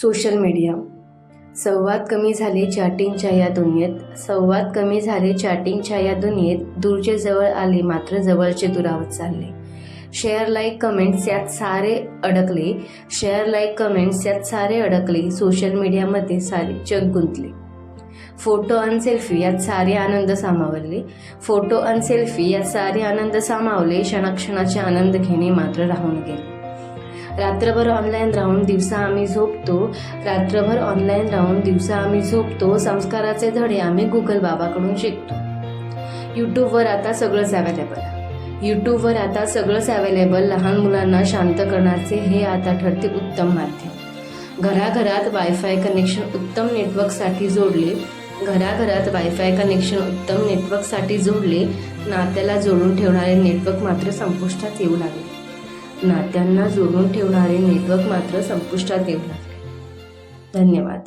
Social media. संवाद कमी झाले चॅटिंगच्या या दुनियेत. संवाद कमी झाले चॅटिंगच्या या दुनियेत. दूरचे जवळ आले मात्र जवळचे दुरावत चालले. शेअर लाईक कमेंट्स यात सारे अडकले. शेअर लाईक कमेंट्स यात सारे अडकले. सोशल मीडियामध्ये सारे जग गुंतले. फोटो आणि सेल्फी यात सारे आनंद सामावले. फोटो आणि सेल्फी यात सारे आनंद सामावले. क्षणाक्षणाचे आनंद घेणे मात्र राहून गेले. रात्रभर ऑनलाईन राहून दिवसा आम्ही झोपतो. रात्रभर ऑनलाईन राहून दिवसा आम्ही झोपतो. संस्काराचे धडे आम्ही गुगल बाबाकडून शिकतो. यूट्यूबवर आता सगळंच अवेलेबल यूट्यूबवर आता सगळंच अवेलेबल लहान मुलांना शांत करण्याचे हे आता ठरते उत्तम माध्यम. घराघरात वायफाय कनेक्शन उत्तम नेटवर्कसाठी जोडले. घराघरात वायफाय कनेक्शन उत्तम नेटवर्कसाठी जोडले. नात्याला जोडून ठेवणारे नेटवर्क मात्र संपुष्टात येऊ लागले. नात्यांना जोडून ठेवणारे नेटवर्क मात्र संपुष्टात येऊ लागले. धन्यवाद.